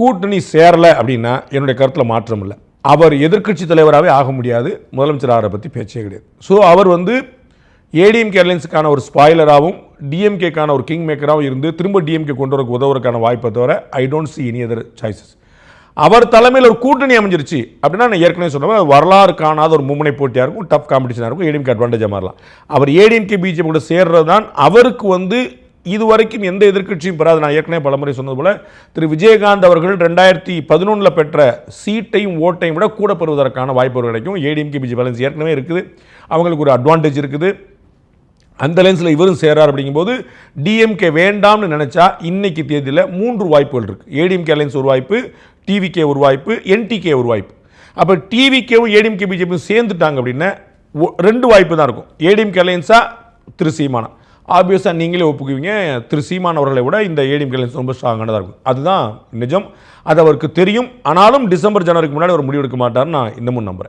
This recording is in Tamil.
கூட்டணி சேரலை அப்படின்னா என்னுடைய கருத்தில் மாற்றம் இல்லை. அவர் எதிர்க்கட்சி தலைவராகவே ஆக முடியாது. முதலமைச்சர் ஆகிற பற்றி பேச்சே கிடையாது. ஸோ அவர் வந்து ஏடிஎம்கே கேர்லைன்ஸுக்கான ஒரு ஸ்பாய்லராகவும் டிஎம்கேக்கான ஒரு கிங் மேக்கராகவும் இருந்து திரும்ப டிஎம்கே கொண்டு வரக்கு உதவுறதுக்கான வாய்ப்பை தவிர I don't see any other choices அவர் தலைமையில் ஒரு கூட்டணி அமைஞ்சிருச்சு அப்படின்னா நான் ஏற்கனவே சொன்ன வரலாறு காணாத ஒரு மும்முனை போட்டியாக இருக்கும் டஃப் காம்படிஷனாக இருக்கும் ஏடிஎம்கே அட்வான்டேஜாக மாறலாம். அவர் ஏடிஎம்கே பிஜேபி கூட சேர்றது தான் அவருக்கு வந்து இதுவரைக்கும் எந்த எதிர்க்கட்சியும் பெறாது. நான் ஏற்கனவே பலமுறை சொன்னது போல் திரு விஜயகாந்த் அவர்கள் ரெண்டாயிரத்தி பதினொன்றில் பெற்ற சீட்டையும் ஓட்டையும் விட கூட பெறுவதற்கான வாய்ப்புகள் கிடைக்கும். ஏடிஎம்கே பிஜி பேலன்ஸ் ஏற்கனவே இருக்குது. அவங்களுக்கு ஒரு அட்வான்டேஜ் இருக்குது. அந்த லென்ஸில் இவரும் சேரார் அப்படிங்கும்போது டிஎம்கே வேண்டாம்னு நினச்சா இன்னைக்கு தேதியில் மூன்று வாய்ப்புகள் இருக்குது ஏடிஎம்கே அலைன்ஸ் ஒரு வாய்ப்பு டிவிகே ஒரு வாய்ப்பு என்டிகே ஒரு வாய்ப்பு. அப்போ டிவிகேவும் ஏடிஎம்கே பிஜேபியும் சேர்ந்துட்டாங்க அப்படின்னா ரெண்டு வாய்ப்பு தான் இருக்கும். ஏடிஎம்கே அலையன்ஸாக திரு சீமானம் ஆப்வியஸாக நீங்களே ஒப்புக்குவீங்க. திரு சீமான் அவர்களை விட இந்த ஏடிஎம்கே ரொம்ப ஸ்ட்ராங்கானதாக இருக்கும். அதுதான் நிஜம். அது அவருக்கு தெரியும். ஆனாலும் டிசம்பர் ஜனவரிக்கு முன்னாடி அவர் முடிவெடுக்க மாட்டார்னு நான் இன்னமும் நம்புகிறேன்